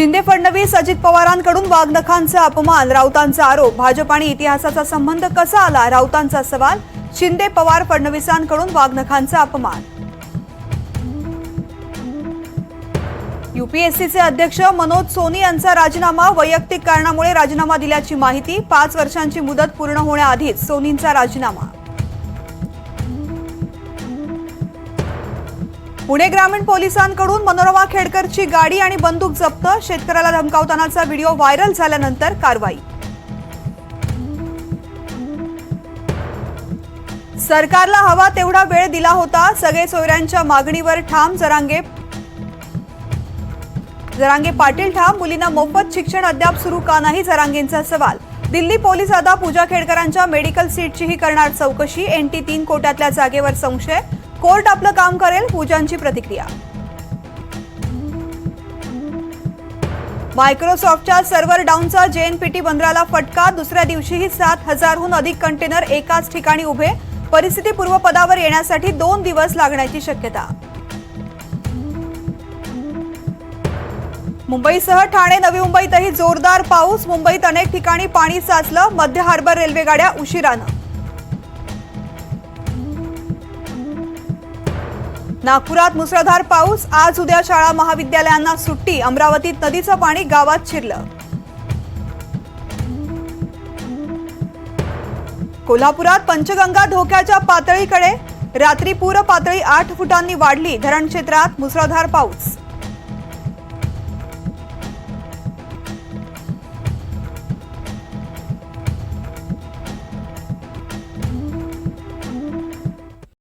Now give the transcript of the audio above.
शिंदे फडणवीस अजित पवारांकडून वाघनखांचा अपमान राऊतांचा आरोप. भाजप आणि इतिहासाचा संबंध कसा आला? राऊतांचा सवाल शिंदे पवार फडणवीसांकडून वाघनखांचा अपमान. युपीएससीचे अध्यक्ष मनोज सोनी यांचा राजीनामा वैयक्तिक कारणामुळे राजीनामा दिल्याची माहिती पाच वर्षांची मुदत पूर्ण होण्याआधीच सोनींचा राजीनामा. पुणे ग्रामीण पोलिसांकडून मनोरमा खेडकरची गाडी आणि बंदूक जप्त. शेतकऱ्याला धमकावतानाचा व्हिडिओ व्हायरल झाल्यानंतर कारवाई. सरकारला हवा तेवढा वेळ दिला होता. सगळे सोयऱ्यांच्या मागणीवर ठाम. जरांगे जरांगे पाटील ठाम. मुलींना मोफत शिक्षण अद्याप सुरू का नाही? जरांगेंचा सवाल. दिल्ली पोलीस आता पूजा खेडकरांच्या मेडिकल सीटचीही करणार चौकशी. एनटी तीन कोट्यातल्या जागेवर संशय. कोर्ट आपलं काम करेल पूजांची प्रतिक्रिया. मायक्रोसॉफ्टच्या सर्व्हर डाऊनचा जेएनपीटी बंदराला फटका. दुसऱ्या दिवशीही सात हजारहून अधिक कंटेनर एकाच ठिकाणी उभे. परिस्थिती पूर्वपदावर येण्यासाठी दोन दिवस लागण्याची शक्यता. मुंबईसह ठाणे नवी मुंबईतही जोरदार पाऊस. मुंबईत अनेक ठिकाणी पाणी साचलं. मध्य हार्बर रेल्वे गाड्या उशिरानं. नागपुरात मुसळधार पाऊस. आज उद्या शाळा महाविद्यालयांना सुट्टी. अमरावतीत नदीचं पाणी गावात शिरलं. कोल्हापुरात पंचगंगा धोक्याच्या पातळीकडे. रात्री पूर पातळी आठ फुटांनी वाढली. धरण क्षेत्रात मुसळधार पाऊस.